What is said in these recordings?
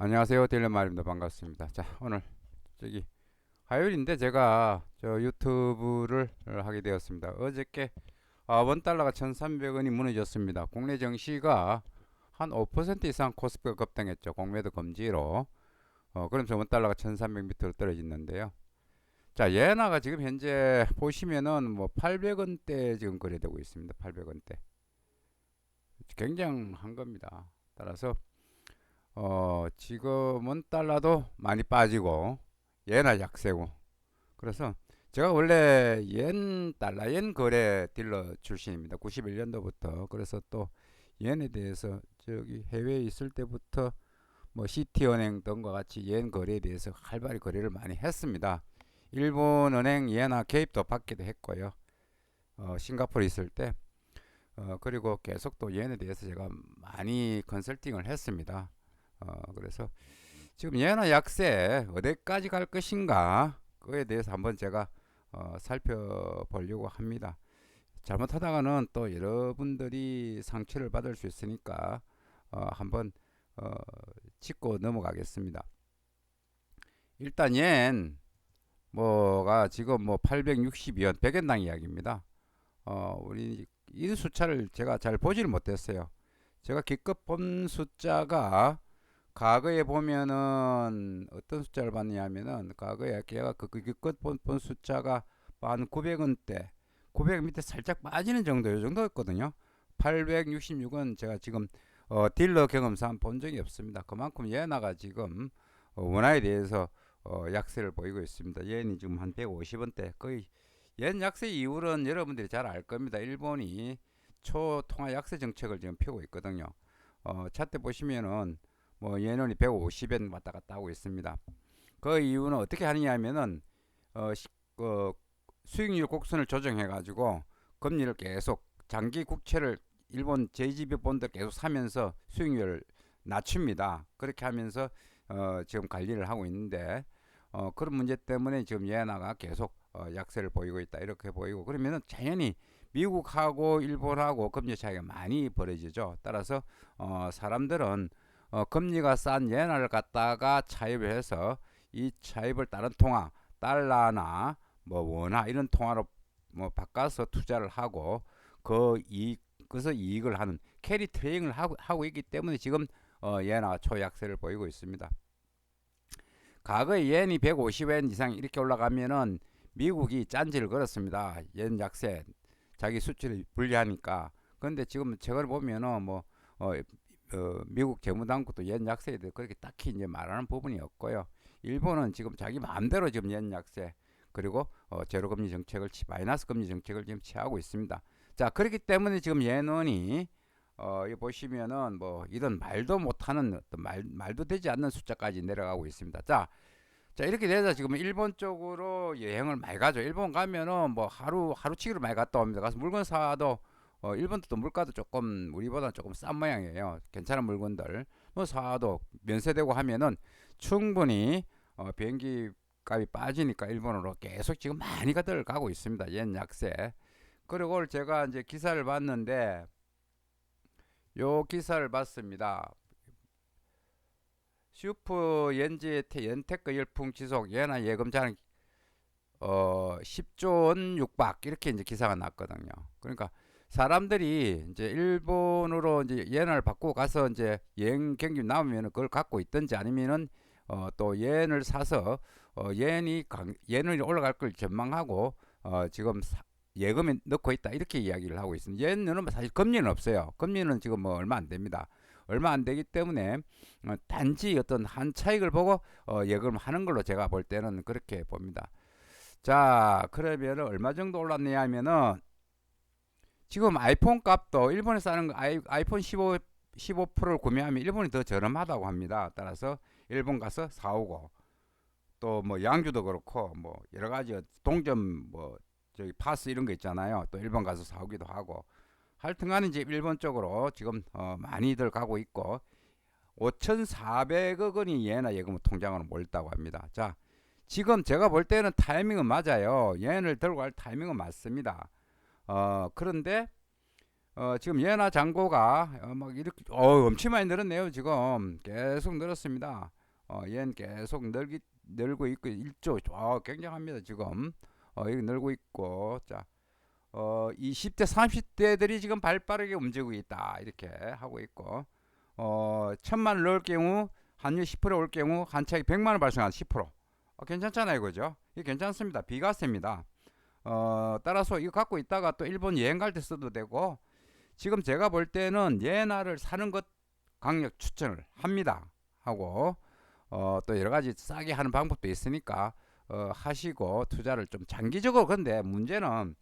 안녕하세요. 딜레마입니다. 반갑습니다. 자, 오늘 저기 화요일인데 제가 저 유튜브를 하게 되었습니다. 어저께 아, 원 달러가 1,300원이 무너졌습니다. 국내 증시가 한 5% 이상 코스피가 급등했죠. 공매도 금지로. 어, 그러면서 원 달러가 1,300 밑으로 떨어졌는데요. 자, 예나가 지금 현재 보시면은 뭐 800원대 지금 거래되고 있습니다. 800원대. 굉장한 겁니다. 따라서 어, 지금은 달러도 많이 빠지고 예나 약세고 그래서 제가 원래 옌 달러 옌 거래 딜러 출신입니다. 91년도부터 그래서 또 옌에 대해서 저기 해외에 있을 때부터 뭐 시티은행 등과 같이 옌 거래에 대해서 활발히 거래를 많이 했습니다. 일본 은행 예나 개입도 받기도 했고요. 어, 싱가포르 있을 때 어, 그리고 계속 또 옌에 대해서 제가 많이 컨설팅을 했습니다. 어, 그래서 지금 예나 약세 어디까지 갈 것인가 그에 대해서 한번 제가 어, 살펴보려고 합니다. 잘못하다가는 또 여러분들이 상처를 받을 수 있으니까 어, 한번 어, 짚고 넘어가겠습니다. 일단 옌 뭐가 지금 뭐 862원 100엔당 이야기입니다. 어, 우리 이 숫자를 제가 잘 보지를 못했어요. 제가 기껏 본 숫자가 과거에 보면은 어떤 숫자를 봤냐면은 과거에 걔가 그, 그 기껏 본, 본 숫자가 한 900원대 900 밑에 살짝 빠지는 정도 요 정도였거든요. 866원 제가 지금 어, 딜러 경험상 본 적이 없습니다. 그만큼 예나가 지금 어, 원화에 대해서 어, 약세를 보이고 있습니다. 예니 지금 한 150원대 거의 옌 약세 이후는 여러분들이 잘 알 겁니다. 일본이 초통화 약세 정책을 지금 펴고 있거든요. 어, 차트 보시면은 뭐 예년이 150엔 왔다 갔다 하고 있습니다. 그 이유는 어떻게 하느냐면은 어, 시, 어 수익률 곡선을 조정해 가지고 금리를 계속 장기 국채를 일본 JGB 본드 계속 사면서 수익률을 낮춥니다. 그렇게 하면서 어, 지금 관리를 하고 있는데 어, 그런 문제 때문에 지금 예나가 계속 어, 약세를 보이고 있다 이렇게 보이고 그러면은 당연히 미국하고 일본하고 금리 차이가 많이 벌어지죠. 따라서 어, 사람들은 어, 금리가 싼 예나를 갖다가 차입을 해서 이 차입을 다른 통화 달러나 뭐 원화 이런 통화로 뭐 바꿔서 투자를 하고 그 이익 그래서 이익을 하는 캐리 트레이딩을 하고, 하고 있기 때문에 지금 어, 예나 초약세를 보이고 있습니다. 과거에 옌이 150엔 이상 이렇게 올라가면은 미국이 짠지를 걸었습니다. 옌 약세 자기 수출이 불리하니까. 그런데 지금 저걸 보면은 뭐 어, 어, 미국 재무당국도 연 약세에 대해 그렇게 딱히 이제 말하는 부분이 없고요. 일본은 지금 자기 마음대로 지금 연 약세 그리고 어, 제로 금리 정책을 치, 마이너스 금리 정책을 지금 취하고 있습니다. 자 그렇기 때문에 지금 예논이 어, 이 보시면은 뭐 이런 말도 못하는 어떤 말 말도 되지 않는 숫자까지 내려가고 있습니다. 자. 자 이렇게 돼서 지금 일본 쪽으로 여행을 많이 가죠. 일본 가면은 뭐 하루 하루치기로 많이 갔다 옵니다. 가서 물건 사도 어, 일본도 또 물가도 조금 우리보다 조금 싼 모양이에요. 괜찮은 물건들 뭐 사도 면세되고 하면은 충분히 어, 비행기 값이 빠지니까 일본으로 계속 지금 많이 가들 가고 있습니다. 옌 약세. 그리고 제가 이제 기사를 봤는데 요 기사를 봤습니다. 슈퍼 옌지 연테크 열풍 지속 예나 예금 자는 어 10조 원 육박 이렇게 이제 기사가 났거든요. 그러니까 사람들이 이제 일본으로 이제 예를 바꾸고 가서 이제 여행 경기 나오면 그걸 갖고 있든지 아니면은 어, 또 옌을 사서 어, 옌이 강, 옌이 올라갈 걸 전망하고 어, 지금 사, 예금에 넣고 있다 이렇게 이야기를 하고 있습니다. 옌은 사실 금리는 없어요. 금리는 지금 뭐 얼마 안 됩니다. 얼마 안 되기 때문에 어, 단지 어떤 한 차익을 보고 어, 예금을 하는 걸로 제가 볼 때는 그렇게 봅니다. 자 그러면 얼마 정도 올랐냐 하면은 지금 아이폰 값도 일본에서 하는 아이, 아이폰 15 15 프로를 구매하면 일본이 더 저렴하다고 합니다. 따라서 일본 가서 사오고 또 뭐 양주도 그렇고 뭐 여러 가지 동점 뭐 저기 파스 이런 거 있잖아요. 또 일본 가서 사오기도 하고 하여튼간에 이제 일본 쪽으로 지금 어 많이들 가고 있고 5,400억 원이 예나 예금 통장으로 몰렸다고 합니다. 자, 지금 제가 볼 때는 타이밍은 맞아요. 예를 들고 갈 타이밍은 맞습니다. 어, 그런데 어, 지금 예나 잔고가 어, 막 이렇게 어, 엄청 많이 늘었네요. 지금 계속 늘었습니다. 어, yen 계속 늘기 늘고 있고 1조 아, 굉장합니다. 지금 어, 여기 늘고 있고 자. 어, 20대 30대들이 지금 발 빠르게 움직이고 있다. 이렇게 하고 있고 어, 천만 원 넣을 경우 환율 10%올 경우 한 차익 100만 원 발생한 10%. 어, 괜찮잖아요. 그죠? 이게 괜찮습니다. 비과세입니다. 어, 따라서 이거 갖고 있다가 또 일본 여행 갈 때 써도 되고 지금 제가 볼 때는 예나를 사는 것 강력 추천을 합니다. 하고 어, 또 여러 가지 싸게 하는 방법도 있으니까 어, 하시고 투자를 좀 장기적으로 근데 문제는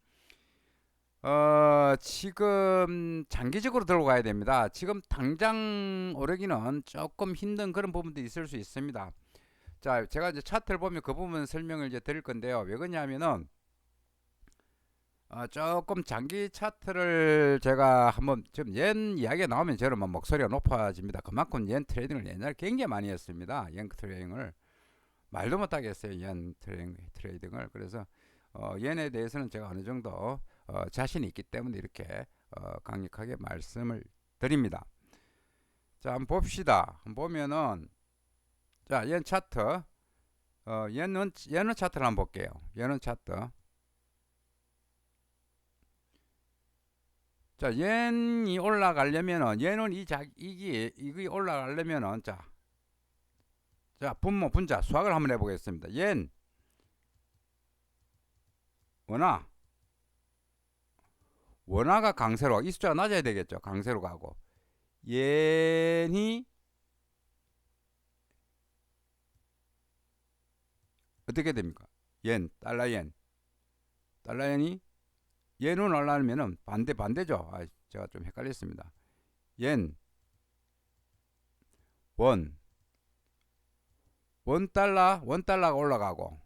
어, 지금 장기적으로 들고 가야 됩니다. 지금 당장 오르기는 조금 힘든 그런 부분도 있을 수 있습니다. 자, 제가 이제 차트를 보면 그 부분 설명을 이제 드릴 건데요. 왜 그러냐면은 어, 조금 장기 차트를 제가 한번 지금 yen 이야기가 나오면 저는 뭐 목소리가 높아집니다. 그만큼 yen 트레이딩을 옛날에 굉장히 많이 했습니다. yen 트레이딩을 말도 못하게 했어요. yen 트레이딩, 트레이딩을 그래서 어, yen에 대해서는 제가 어느 정도 어, 자신이 있기 때문에 이렇게 어, 강력하게 말씀을 드립니다. 자, 한번 봅시다. 한번 보면은 자, yen 차트 어, 얘는 얘는 차트를 한번 볼게요. 얘는 차트. 자, yen이 올라가려면은 얘는 이 자, 이게 이게 올라가려면은 자. 자, 분모 분자 수학을 한번 해 보겠습니다. yen 원화 원화가 강세로 이 숫자가 낮아야 되겠죠. 강세로 가고 yen이 어떻게 됩니까? yen 달러 yen 달러 yen이 얘는 올라가면은 반대 반대죠. 아, 제가 좀 헷갈렸습니다. yen 원, 원 달러, 원 달러가 올라가고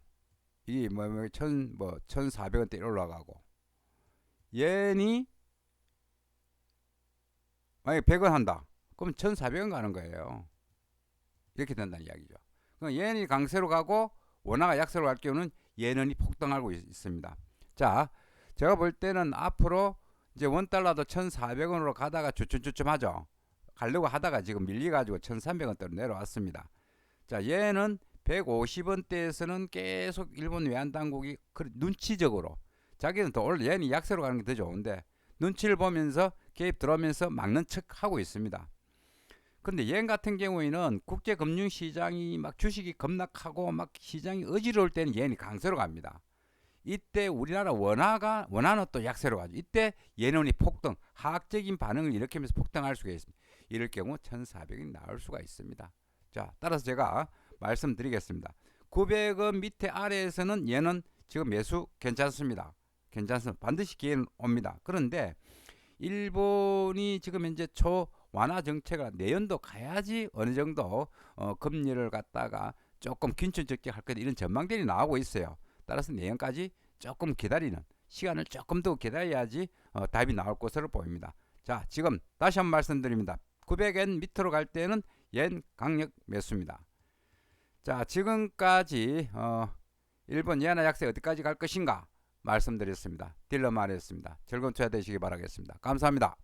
이뭐천뭐 천사백 원대 올라가고 yen이 만약 100원 한다. 그럼 1,400원 가는 거예요. 이렇게 된다는 이야기죠. 그럼 yen이 강세로 가고 원화가 약세로 갈 경우는 yen이 폭등하고 있, 있습니다. 자, 제가 볼 때는 앞으로 이제 원 달러도 1,400원으로 가다가 주춤주춤 하죠. 가려고 하다가 지금 밀려가지고 1,300원대로 내려왔습니다. 자, 얘는 150원대에서는 계속 일본 외환 당국이 눈치적으로 자기는 더 올라 얘는 약세로 가는 게 더 좋은데 눈치를 보면서 개입 들어오면서 막는 척 하고 있습니다. 근데 yen 같은 경우에는 국제 금융 시장이 막 주식이 급락하고 막 시장이 어지러울 때는 yen이 강세로 갑니다. 이때 우리나라 원화가 원화는 또 약세로 가죠. 이때 예년이 폭등, 하악적인 반응을 일으키면서 폭등할 수가 있습니다. 이럴 경우 1,400이 나올 수가 있습니다. 자, 따라서 제가 말씀드리겠습니다. 900원 밑에 아래에서는 얘는 지금 매수 괜찮습니다. 괜찮습니다. 반드시 기회는 옵니다. 그런데 일본이 지금 현재 초 완화 정책을 내연도 가야지 어느 정도 어, 금리를 갖다가 조금 긴축적게 할 거다 이런 전망들이 나오고 있어요. 따라서 내년까지 조금 기다리는 시간을 조금 더 기다려야지 어, 답이 나올 것으로 보입니다. 자, 지금 다시 한 번 말씀드립니다. 900엔 밑으로 갈 때는 yen 강력 매수입니다. 자, 지금까지 어, 일본 예나 약세 어디까지 갈 것인가 말씀드렸습니다. 딜러 말했습니다. 즐거운 투자 되시기 바라겠습니다. 감사합니다.